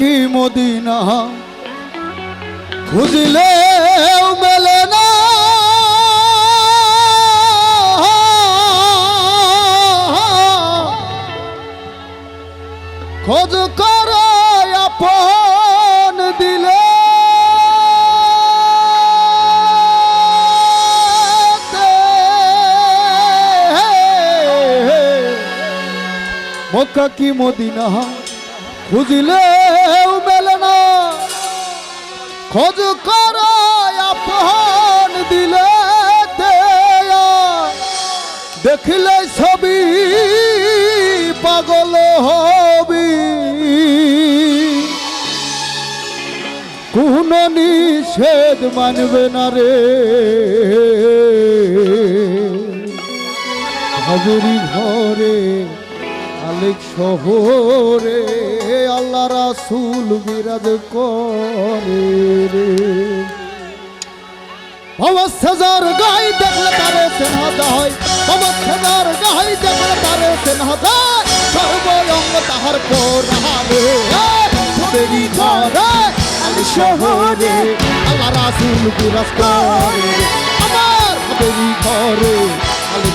কি মদিনা? খুঁজলে মেলে না। খোঁজ কর আপন দিলে। মক্কা কি মদিনা? খুঁজলে মেলে না খোঁজ কর আপন দিলে দেখিলে ছবি পাগল হবি। কোন নিষেধ মানবে না রে। হাজুরি ঘরে আলেক শহরে, আল্লাহ রাসুল বিরাজ করে রে। অবস্থার গাই দেখলে তারে সেনা যায় অবস্থার গাই দেখলে তারে সেনা যায় সর্বঙ্গ তাহার পরাবে ঘরে আলি শহরে, আল্লাহ রাসুল বিরাজ করে আমার ঘরে আলি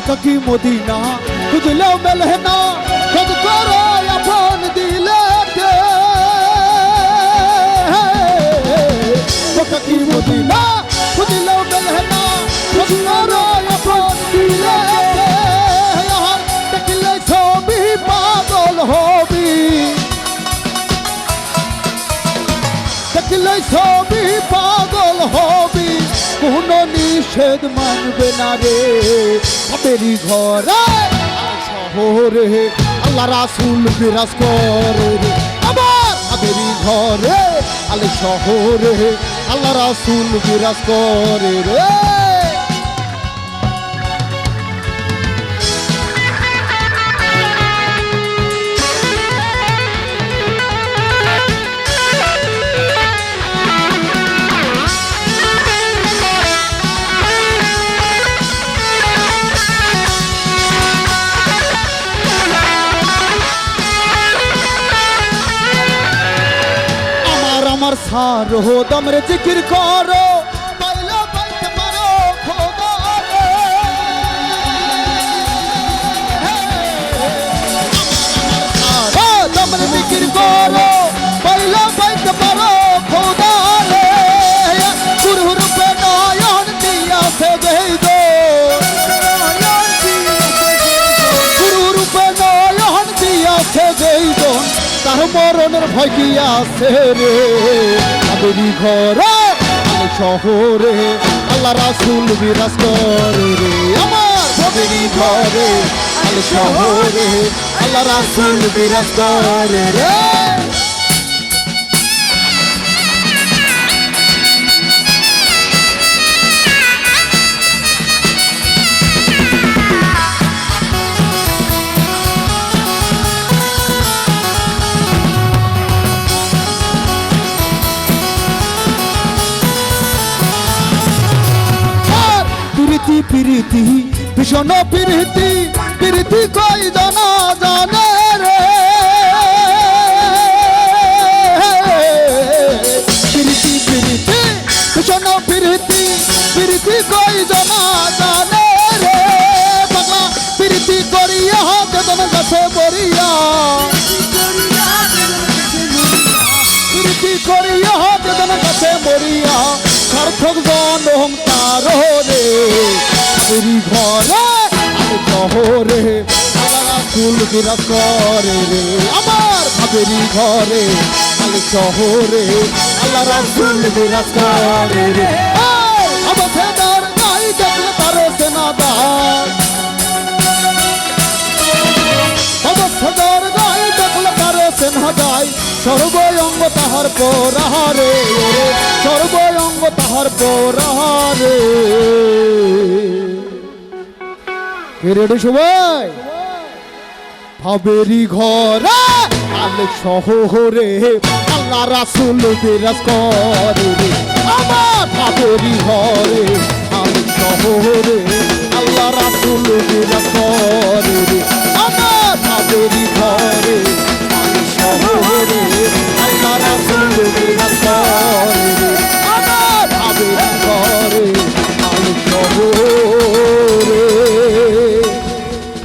রে মক্কা কি মদিনা, খুঁজলেও মেলে না। খোঁজ করো আপন দিলে মক্কা কি মদিনা, খুঁজলেও মেলে না। খোঁজ করো আপন দিলে দেখলে ছবি পাগল হবি। দেখলে ছবি পাগল হবি। কোন নিষেধ মানবে না রে। বাপেরই ঘর। শহরে আল্লাহ রাসুল বিরাজ করে রে। আবার বাপেরই ঘরে, আলে শহরে আল্লাহ রাসুল বিরাজ করে রে। সার সারো দমরে জিকির করো। তার মরণের ভয় কি আছে রে? আদরি ঘরে শহরে আল্লাহ রাসুল বিরাজ করে রে। আমার আদরি ঘরে শহরে আল্লাহ রাসুল বিরাজ করে রে। প্রীতি, ভীষণ প্রীতি প্রীতি কই জানা জানে রে? প্রীতি প্রীতি, ভীষণ প্রীতি প্রীতি কই জানা জানে রে? বাবা, প্রীতি করিয়া বেদন গাছে বরিয়া। প্রীতি করিয়া বেদন গাছে মরিয়া সার্থক জনম তার রে পুরী ঘরে শহরে চুল বিরাজ করে রে। আমার ভাবেরি ঘরে শহরে, আল্লাহ রাসুল বিরাজ করে রে। যায় সর্বঙ্গ তাহার পরাহারে সর্বঙ্গ তাহার পরাহারে রেডি সবাই ভাবেরি ঘরে আলে শহরে আল্লাহ রাসুল বিরাজ করে। আমার ভাবেরি ঘরে